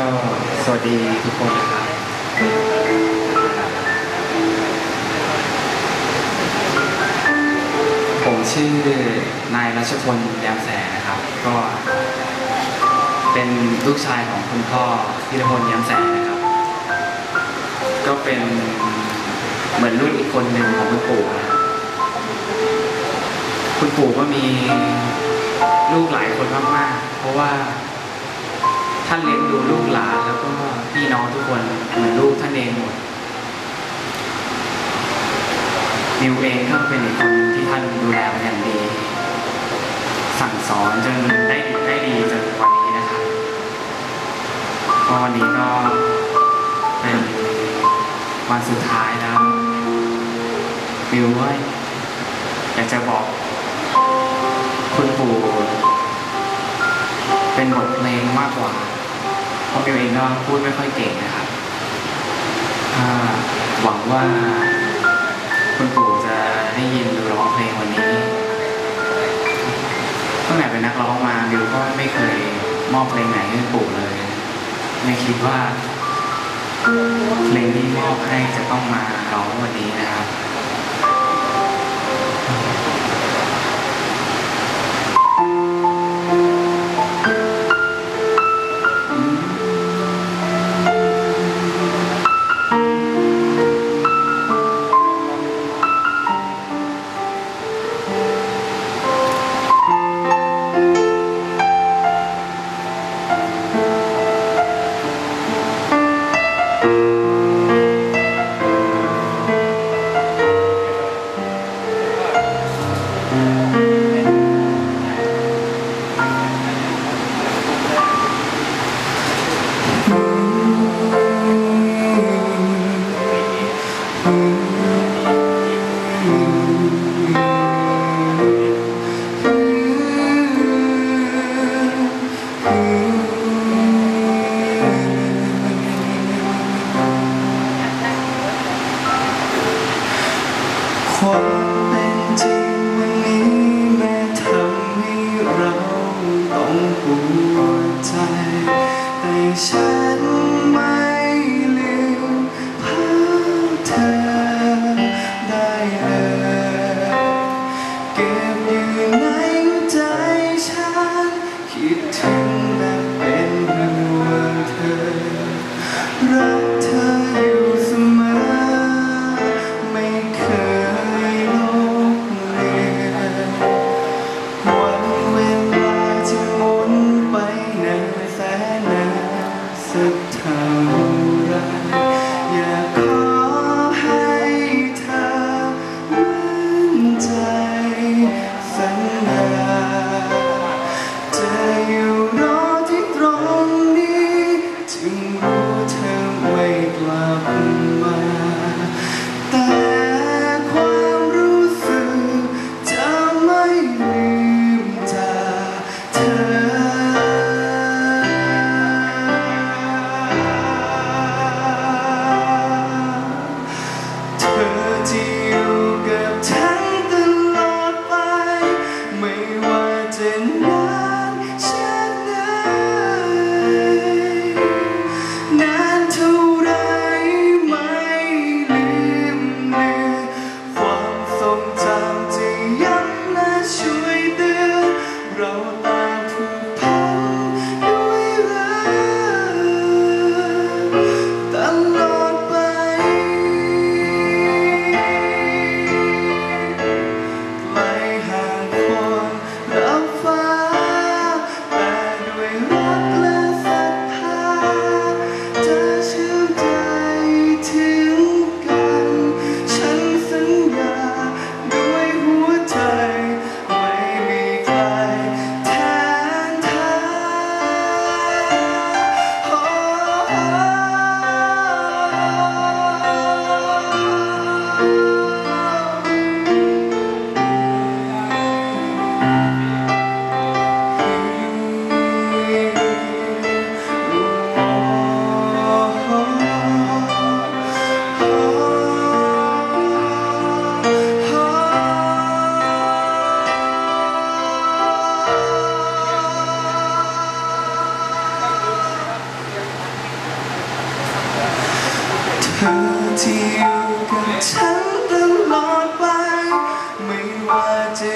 ก็สวัสดีทุกคนนะครับผมชื่อนายรัชพลยามแสงนะครับ ก็เป็นลูกชายของคุณพ่อพิรพลยามแสงนะครับ ก็เป็นเหมือนลูกอีกคนหนึ่งของคุณปู่นะครับคุณปู่ก็มีลูกหลายคนมากๆเพราะว่า ท่านเลี้ยงดูลูกหลานแล้วก็พี่น้องทุกคนเหมือนลูกท่านเองหมดนิวเองก็เป็นอีกคนที่ท่านดูแลเป็นอย่างดี สั่งสอนจนได้ดีได้ดีจนวันนี้นะครับก็วันนี้ก็เป็นวันสุดท้ายแล้วมิวว้ยอยากจะบอกคุณปู่เป็นบทเพลงมากกว่า เพราะมิวเองก็พูดไม่ค่อยเก่งนะครับหวังว่าคุณปู่จะได้ยินมิวร้องเพลงวันนี้ตั้งแต่เป็นนักร้องมามิวก็ไม่เคยมอบเพลงไหนให้ปู่เลย ไม่คิดว่าเพลงที่มอบให้จะต้องมาร้องวันนี้นะครับ ต้อ เธอไม่กลับมา ที่อยู่กับฉันตลอดไป ไม่ว่าจะ